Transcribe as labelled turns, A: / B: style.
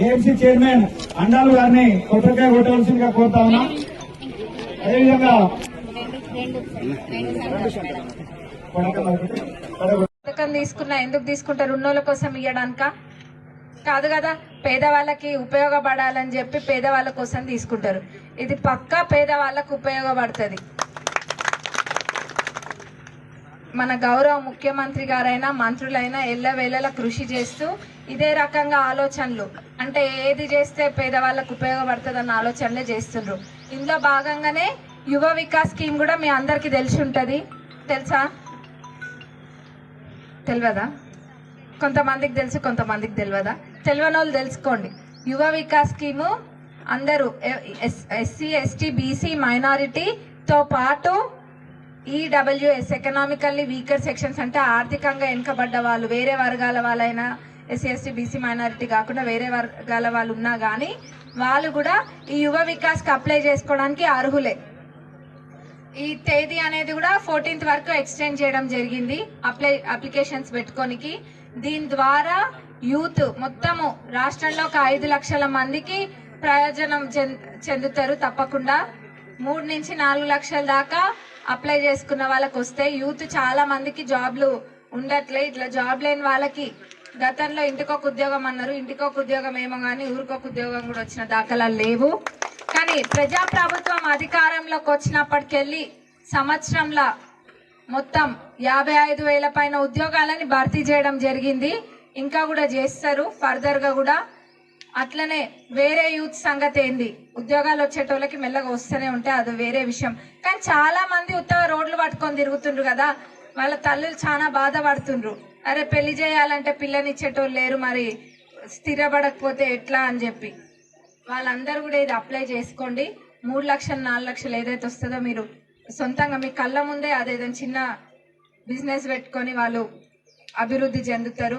A: AMC chairman అండాలు గారిని కొట్టకాయ కొట్టవలసిందిగా కోరుతా ఉన్నా. అదేవిధంగా
B: పథకం తీసుకున్నా ఎందుకు తీసుకుంటారు? ఉన్నోళ్ళ కోసం ఇవ్వడానిక కాదు కదా పేదవాళ్ళకి ఉపయోగపడాలని చెప్పి పేదవాళ్ళ కోసం తీసుకుంటారు. ఇది పక్కా పేదవాళ్ళకు ఉపయోగపడుతుంది. మన గౌరవ ముఖ్యమంత్రి గారైనా మంత్రులైనా ఎల్లవేళలా కృషి చేస్తూ ఇదే రకంగా ఆలోచనలు అంటే ఏది చేస్తే పేదవాళ్ళకు ఉపయోగపడుతుందన్న ఆలోచనలే చేస్తుండ్రు. ఇందులో భాగంగానే యువ వికాస్ స్కీమ్ కూడా మీ అందరికీ తెలిసి ఉంటుంది. తెలుసా? తెలియదా? కొంతమందికి తెలుసు కొంతమందికి తెలియదా? తెలియని వాళ్ళు తెలుసుకోండి. యువ వికాస్ స్కీము అందరూ ఎస్సీ ఎస్టీ బీసీ మైనారిటీతో పాటు ఈడబ్ల్యూఎస్ ఎకనామికల్లీ వీకర్ సెక్షన్స్ అంటే ఆర్థికంగా వెనుకబడ్డ వాళ్ళు వేరే వర్గాల వాళ్ళైనా ఎస్సీ ఎస్టీ బీసీ మైనారిటీ కాకుండా వేరే వర్గాల వాళ్ళు ఉన్నా కానీ వాళ్ళు కూడా ఈ యువ వికాస్కి అప్లై చేసుకోవడానికి అర్హులే. ఈ తేదీ అనేది కూడా ఫోర్టీన్త్ వరకు ఎక్స్టెండ్ చేయడం జరిగింది. అప్లై అప్లికేషన్స్ పెట్టుకోనికి. దీని ద్వారా యూత్ మొత్తము రాష్ట్రంలో ఒక ఐదు లక్షల మందికి ప్రయోజనం చెందుతారు తప్పకుండా. మూడు నుంచి నాలుగు లక్షల దాకా అప్లై చేసుకున్న వాళ్ళకి వస్తే యూత్ చాలా మందికి జాబ్లు ఉండట్లే. ఇట్లా జాబ్ లేని వాళ్ళకి గతంలో ఇంటికొక ఉద్యోగం అన్నారు. ఇంటికొక ఉద్యోగం ఏమో కానీ ఊరికొక ఉద్యోగం కూడా వచ్చిన దాఖలాలు లేవు. కానీ ప్రజా ప్రభుత్వం అధికారంలోకి వచ్చినప్పటికెళ్ళి సంవత్సరంలో మొత్తం యాభై ఐదు వేల పైన ఉద్యోగాలని భర్తీ చేయడం జరిగింది. ఇంకా కూడా చేస్తారు. ఫర్దర్గా కూడా అట్లనే వేరే యూత్ సంగతి ఏంది? ఉద్యోగాలు వచ్చేటోళ్ళకి మెల్లగా వస్తూనే ఉంటే అది వేరే విషయం. కానీ చాలా మంది ఉత్తగా రోడ్లు పట్టుకొని తిరుగుతుండ్రు కదా. వాళ్ళ తల్లులు చాలా బాధపడుతుండ్రు. అరే పెళ్ళి చేయాలంటే పిల్లనిచ్చేటోళ్ళు లేరు మరి. స్థిరపడకపోతే ఎట్లా అని చెప్పి. వాళ్ళందరూ కూడా ఇది అప్లై చేసుకోండి. మూడు లక్షలు నాలుగు లక్షలు ఏదైతే వస్తుందో మీరు సొంతంగా మీ కళ్ళ ముందే అదేదో చిన్న బిజినెస్ పెట్టుకొని వాళ్ళు అభివృద్ధి చెందుతారు.